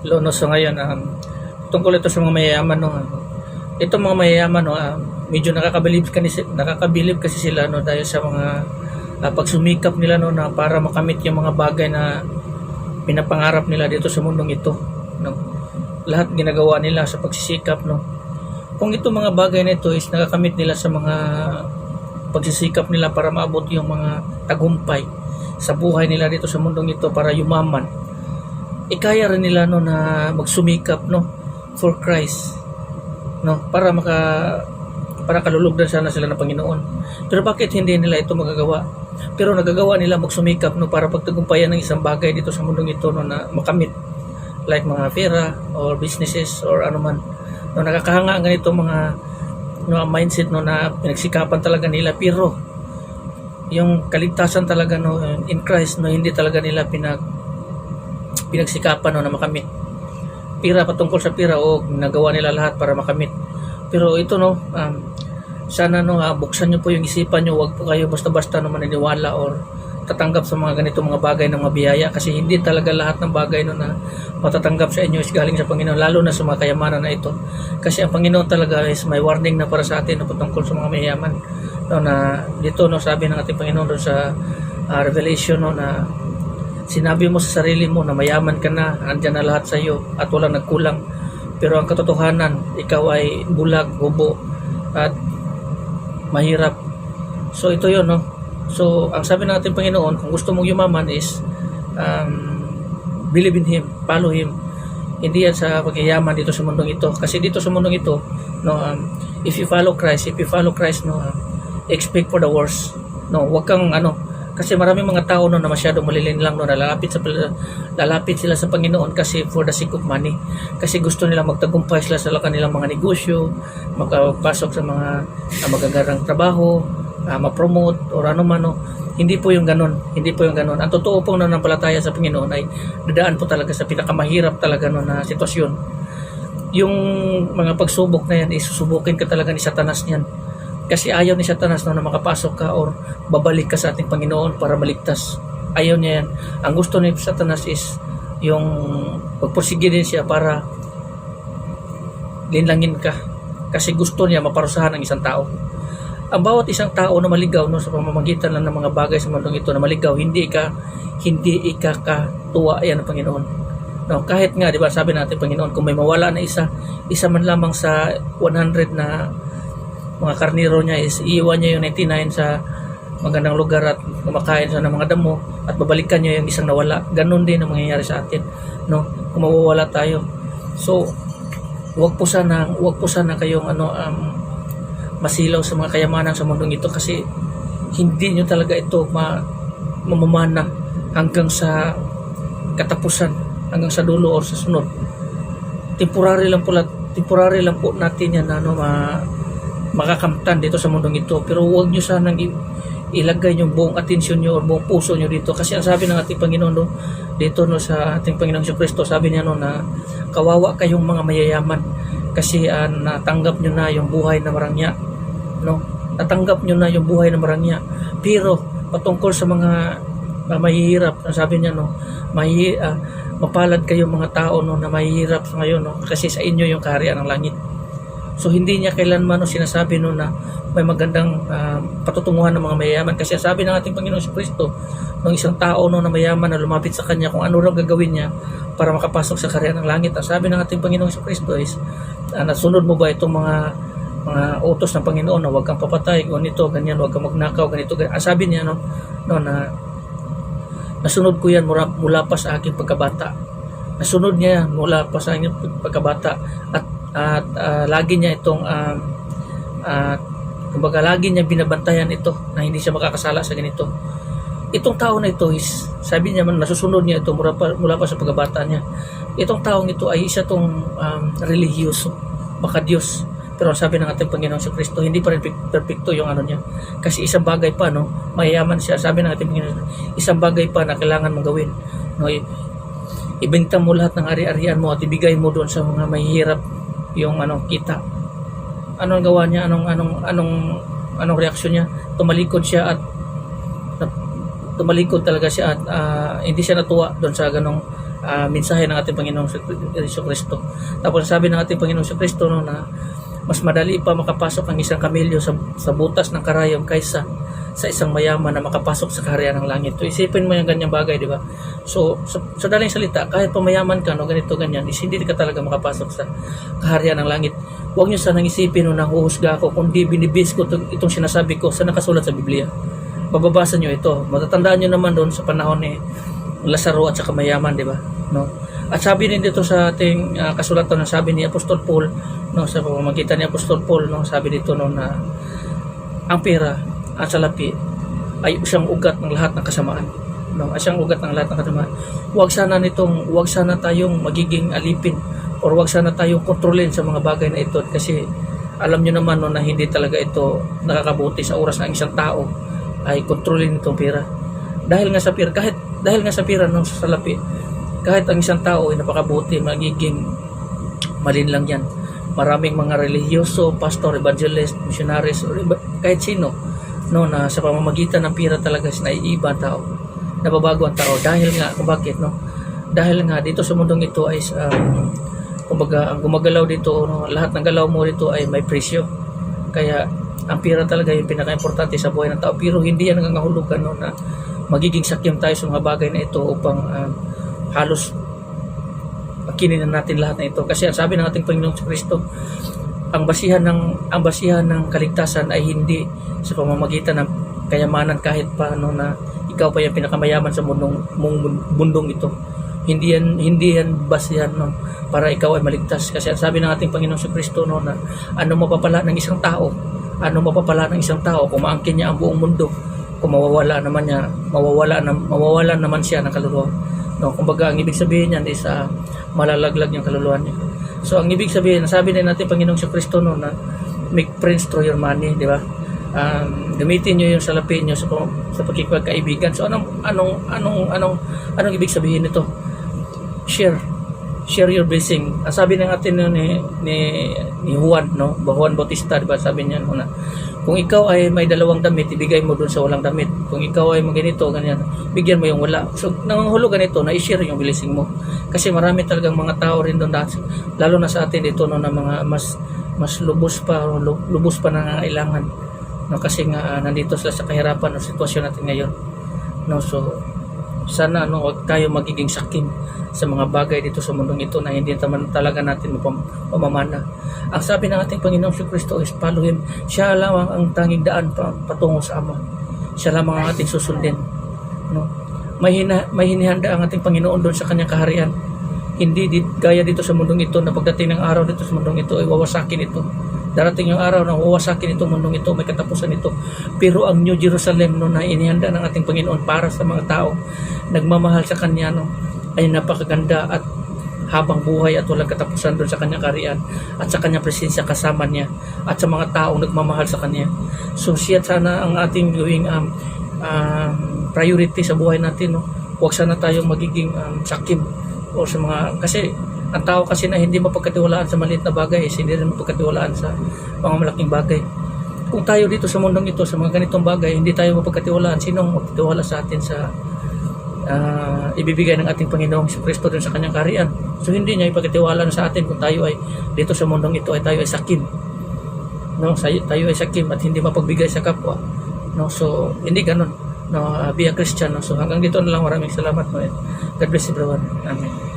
Lono so ngayon um, tungkol ito sa mga mayayaman no. ano, Ito mga mayayaman no, um, medyo nakakabilib kasi nakakabilib kasi sila no dahil sa mga uh, pagsumikap nila no na para makamit yung mga bagay na pinapangarap nila dito sa mundong ito no. Lahat ginagawa nila sa pagsisikap no. Kung ito mga bagay na ito is nakakamit nila sa mga pagsisikap nila para maabot yung mga tagumpay sa buhay nila dito sa mundong ito para yumaman ikaya rin nila no na magsumikap no for Christ no para maka para kalulugdan sana sila ng Panginoon. Pero bakit hindi nila ito magagawa? Pero nagagawa nila magsumikap no para pagtagumpayan ng isang bagay dito sa mundong ito no na makamit like mga pera or businesses or ano man. No nakakahanga ang ganito mga no, mindset no na pinagsikapan talaga nila. Pero yung kaligtasan talaga no in Christ no hindi talaga nila pinag pinagsikapan no na makamit. Pira patungkol sa pira o nagawa nila lahat para makamit. Pero ito no um, sana no ah, buksan nyo po yung isipan nyo. Wag po kayo basta-basta no maniniwala or tatanggap sa mga ganito mga bagay ng mga kasi hindi talaga lahat ng bagay no na matatanggap sa inyo is galing sa Panginoon lalo na sa mga kayamanan na ito. Kasi ang Panginoon talaga is may warning na para sa atin no, patungkol sa mga mayayaman. No, na dito no sabi ng ating Panginoon doon sa ah, Revelation no na sinabi mo sa sarili mo na mayaman ka na andyan na lahat sa iyo at walang nagkulang. Pero ang katotohanan ikaw ay bulag, hubo at mahirap. So ito yun no? So ang sabi ng ating Panginoon kung gusto mong yumaman is um, believe in Him, follow Him. Hindi yan sa pagyayaman dito sa mundong ito. Kasi dito sa mundong ito no um, if you follow Christ if you follow Christ no um, expect for the worst. No wag kang ano kasi maraming mga tao no na masyadong malilin lang no na lalapit sa lalapit sila sa Panginoon kasi for the sake of money. Kasi gusto nila magtagumpay sila sa kanilang mga negosyo makapasok sa mga uh, magagarang trabaho uh, ma-promote or ano man no. Hindi po yung ganon hindi po yung ganon ang totoo pong nananampalataya sa Panginoon ay dadaan po talaga sa pinakamahirap talaga no na sitwasyon. Yung mga pagsubok na yan isusubukin ka talaga ni Satanas niyan kasi ayaw ni Satanas no, na makapasok ka or babalik ka sa ating Panginoon para maligtas. Ayaw niya yan. Ang gusto ni Satanas is yung pagpursige din siya para linlangin ka. Kasi gusto niya maparusahan ang isang tao. Ang bawat isang tao na maligaw no, sa pamamagitan lang ng mga bagay sa mundong ito na maligaw, hindi ka hindi ika katuwa yan ng Panginoon. No, kahit nga, di ba, sabi natin Panginoon, kung may mawala na isa, isa man lamang sa 100 na mga karniro niya is iiwan niya yung 99 sa magandang lugar at kumakain siya ng mga damo at babalikan niya yung isang nawala. Ganon din ang mangyayari sa atin, no? Kung mawawala tayo. So, wag po sana, wag po sana kayong ano um, masilaw sa mga kayamanan sa mundong ito kasi hindi nyo talaga ito ma, mamamana hanggang sa katapusan, hanggang sa dulo or sa sunod. Temporary lang po, temporary lang po natin yan ano, ma, makakamtan dito sa mundong ito. Pero huwag nyo sanang ilagay yung buong atensyon nyo o buong puso nyo dito. Kasi ang sabi ng ating Panginoon no, dito no, sa ating Panginoong Hesus Kristo sabi niya no, na kawawa kayong mga mayayaman kasi uh, natanggap nyo na yung buhay na marangya no? natanggap nyo na yung buhay na marangya. Pero patungkol sa mga uh, mahihirap sabi niya no, mahi, uh, mapalad kayong mga tao no, na mahihirap ngayon no, kasi sa inyo yung kaharian ng langit So hindi niya kailanman sinasabi no na may magandang uh, patutunguhan ng mga mayayaman kasi sabi ng ating Panginoon sa Kristo ng isang tao no na mayaman na lumapit sa kanya kung ano raw gagawin niya para makapasok sa karya ng langit. Ang sabi ng ating Panginoon sa Kristo is uh, nasunod mo ba itong mga mga utos ng Panginoon na huwag kang papatay, ganito, ganyan, huwag kang magnakaw, ganito, ganyan. Ang sabi niya no, no na nasunod ko yan mula, mula pa sa aking pagkabata. Nasunod niya mula pa sa aking pagkabata at at uh, lagi niya itong um, uh, kumbaga lagi niya binabantayan ito na hindi siya makakasala sa ganito. Itong tao na ito is sabi niya man nasusunod niya ito mula pa, mula pa sa pagkabata niya. Itong taong ito ay isa tong um, religyoso baka Diyos. Pero sabi ng ating Panginoon sa Kristo hindi pa rin perfecto yung ano niya. Kasi isang bagay pa no mayayaman siya. Sabi ng ating Panginoon isang bagay pa na kailangan mong gawin no ibenta mo lahat ng ari-arian mo at ibigay mo doon sa mga mahihirap yung ano kita. Anong gawa niya? Anong anong anong anong reaksyon niya? Tumalikod siya at tumalikod talaga siya at uh, hindi siya natuwa doon sa ganong ah, mensahe ng ating Panginoong Kristo. Tapos sabi ng ating Panginoong Kristo no, na mas madali pa makapasok ang isang kamilyo sa, sa butas ng karayom kaysa sa isang mayaman na makapasok sa kaharian ng langit. So, isipin mo yung ganyang bagay, di ba? So, sa, sa daling salita, kahit pa mayaman ka, no, ganito, ganyan, is hindi ka talaga makapasok sa kaharian ng langit. Huwag nyo sanang isipin no, na huhusga ako, kundi binibis ko itong, itong sinasabi ko sa nakasulat sa Biblia. Bababasa nyo ito. Matatandaan nyo naman doon sa panahon ni Lazaro at saka mayaman, di ba? No? At sabi din dito sa ating ah, kasulatan, sabi ni Apostol Paul, no, sa pamamagitan ni Apostol Paul, no, sabi dito no, na ang pera at salapi ay siyang ugat ng lahat ng kasamaan. No, ay siyang ugat ng lahat ng kasamaan. Huwag sana nitong, huwag sana tayong magiging alipin or huwag sana tayong kontrolin sa mga bagay na ito kasi alam nyo naman no, na hindi talaga ito nakakabuti sa oras ng isang tao ay kontrolin itong pera. Dahil nga sa pera, kahit dahil nga sa pera no, sa salapi, kahit ang isang tao ay napakabuti, magiging malin lang yan. Maraming mga relihiyoso, pastor, evangelist, missionaries, or iba, kahit sino, no, na sa pamamagitan ng pira talaga is naiiba ang tao. Nababago ang tao. Dahil nga, bakit, no? Dahil nga, dito sa mundong ito ay, um, kumbaga, ang gumagalaw dito, no, lahat ng galaw mo dito ay may presyo. Kaya, ang pira talaga yung pinaka-importante sa buhay ng tao. Pero hindi yan nangangahulugan, no, na magiging sakyam tayo sa mga bagay na ito upang um, halos akinin na natin lahat na ito. Kasi ang sabi ng ating Panginoong Kristo ang basihan ng ang basihan ng kaligtasan ay hindi sa pamamagitan ng kayamanan kahit paano na ikaw pa yung pinakamayaman sa mundong mundong ito. Hindi yan hindi yan basihan no para ikaw ay maligtas. Kasi ang sabi ng ating Panginoong Kristo no na ano mapapala ng isang tao ano mapapala ng isang tao kung maangkin niya ang buong mundo kung mawawala naman niya mawawala na mawawala naman siya ng kaluluwa no kumbaga ang ibig sabihin niyan is ah, malalaglag yung kaluluwa niya. So ang ibig sabihin sabi din natin Panginoong sa Kristo no na make friends through your money di ba? Um, gamitin niyo yung salapi niyo sa sa pagkikaibigan so anong anong anong anong anong ibig sabihin nito? Share share your blessing. Ang sabi ng atin no, ni, ni, ni Juan, no? Juan Bautista, di ba? Sabi niya no, na kung ikaw ay may dalawang damit, ibigay mo doon sa walang damit. Kung ikaw ay ganito, ganyan, bigyan mo yung wala. So, nangangahulugan ito na i-share yung blessing mo. Kasi marami talagang mga tao rin doon, dahil- lalo na sa atin dito, no, na mga mas mas lubos pa, o lu- lubos pa na nangailangan. No, kasi nga, ah, nandito sila sa kahirapan ng sitwasyon natin ngayon. No, so, sana ano, huwag tayo magiging sakim sa mga bagay dito sa mundong ito na hindi naman talaga natin mapam- mamamana. Ang sabi ng ating Panginoong si Kristo is follow Him. Siya lamang ang tanging daan pa, patungo sa Ama. Siya lamang ang ating susundin. No? May, hina, may hinihanda ang ating Panginoon doon sa kanyang kaharian. Hindi di, gaya dito sa mundong ito na pagdating ng araw dito sa mundong ito ay wawasakin ito. Darating yung araw na wawasakin ito mundong ito, may katapusan ito. Pero ang New Jerusalem no, na inihanda ng ating Panginoon para sa mga tao nagmamahal sa Kanya no, ay napakaganda at habang buhay at walang katapusan doon sa kanyang karian at sa kanyang presensya kasama niya at sa mga taong nagmamahal sa kanya. So siya sana ang ating gawing um, um, priority sa buhay natin. No? Huwag sana tayong magiging um, sakim o sa mga kasi ang tao kasi na hindi mapagkatiwalaan sa maliit na bagay is hindi rin mapagkatiwalaan sa mga malaking bagay. Kung tayo dito sa mundong ito sa mga ganitong bagay, hindi tayo mapagkatiwalaan, sino ang magtitiwala sa atin sa ah, ibibigay ng ating Panginoong Hesus Kristo dun sa kanyang karian. So hindi niya ipagkatiwala sa atin kung tayo ay dito sa mundong ito ay tayo ay sakim. No, tayo ay sakim at hindi mapagbigay sa kapwa. No, so hindi ganun. No, uh, be a Christian. No? So hanggang dito na lang maraming salamat mo. God bless everyone. Amen.